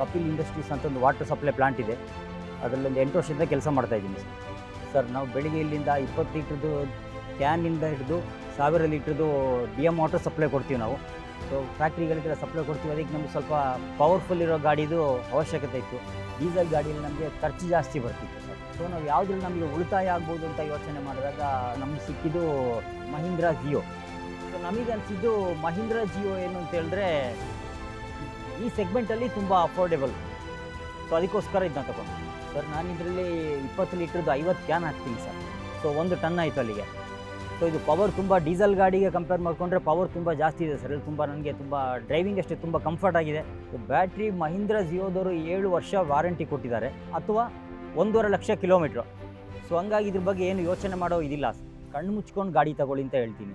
Kapil industries ಅಂತ ಒಂದು water supply plant ಇದೆ. ಅದರಲ್ಲೊಂದು ಎಂಟು ವರ್ಷದಿಂದ ಕೆಲಸ ಮಾಡ್ತಾ ಇದ್ದೀನಿ ಸರ್. ಸರ್, ನಾವು ಬೆಳಿಗ್ಗೆ ಇಲ್ಲಿಂದ ಇಪ್ಪತ್ತು ಲೀಟ್ರದ್ದು ಕ್ಯಾನಿಂದ ಹಿಡಿದು ಸಾವಿರ ಲೀಟ್ರದ್ದು ಡಿ ಎಂ ವಾಟರ್ ಸಪ್ಲೈ ಕೊಡ್ತೀವಿ ನಾವು. ಸೊ ಫ್ಯಾಕ್ಟ್ರಿಗಳಿಗೆಲ್ಲ ಸಪ್ಲೈ ಕೊಡ್ತೀವಿ. ಅದಕ್ಕೆ ನಮಗೆ ಸ್ವಲ್ಪ ಪವರ್ಫುಲ್ ಇರೋ ಗಾಡಿದು ಅವಶ್ಯಕತೆ ಇತ್ತು. ಡೀಸೆಲ್ ಗಾಡಿಯಲ್ಲಿ ನಮಗೆ ಖರ್ಚು ಜಾಸ್ತಿ ಬರ್ತಿತ್ತು ಸರ್. ಸೊ ನಾವು ಯಾವುದ್ರಲ್ಲಿ ನಮಗೆ ಉಳಿತಾಯ ಆಗ್ಬೋದು ಅಂತ ಯೋಚನೆ ಮಾಡಿದಾಗ ನಮ್ಗೆ ಸಿಕ್ಕಿದ್ದು ಮಹೀಂದ್ರಾ ಜಿಯೋ ಸೊ ನಮಗೆ ಅನಿಸಿದ್ದು ಮಹೀಂದ್ರಾ ಜಿಯೋ ಏನು ಅಂತ ಹೇಳಿದ್ರೆ ಈ ಸೆಗ್ಮೆಂಟಲ್ಲಿ ತುಂಬ ಅಫೋರ್ಡೆಬಲ್ ಸೊ ಅದಕ್ಕೋಸ್ಕರ ಇದನ್ನ ತಗೊಂಡು. ಸರ್ ನಾನು ಇದರಲ್ಲಿ ಇಪ್ಪತ್ತು ಲೀಟ್ರದ್ದು ಐವತ್ತು ಕ್ಯಾನ್ ಹಾಕ್ತೀನಿ ಸರ್ ಸೊ ಒಂದು ಟನ್ ಆಯಿತು ಅಲ್ಲಿಗೆ. ಸೊ ಇದು ಪವರ್ ತುಂಬ ಡೀಸೆಲ್ ಗಾಡಿಗೆ ಕಂಪೇರ್ ಮಾಡಿಕೊಂಡ್ರೆ ಪವರ್ ತುಂಬ ಜಾಸ್ತಿ ಇದೆ ಸರ್ ಇಲ್ಲಿ ತುಂಬ ನನಗೆ ತುಂಬ ಡ್ರೈವಿಂಗ್ ಅಷ್ಟೇ ತುಂಬ ಕಂಫರ್ಟ್ ಆಗಿದೆ. ಬ್ಯಾಟ್ರಿ ಮಹೀಂದ್ರ ಜಿಯೋದವರು ಏಳು ವರ್ಷ ವಾರಂಟಿ ಕೊಟ್ಟಿದ್ದಾರೆ, ಅಥವಾ ಒಂದೂವರೆ ಲಕ್ಷ ಕಿಲೋಮೀಟ್ರು ಸೊ ಹಂಗಾಗಿ ಇದ್ರ ಬಗ್ಗೆ ಏನು ಯೋಚನೆ ಮಾಡೋ ಇದಿಲ್ಲ ಕಣ್ಣು ಮುಚ್ಕೊಂಡು ಗಾಡಿ ತಗೊಳ್ಳಿ ಅಂತ ಹೇಳ್ತೀನಿ.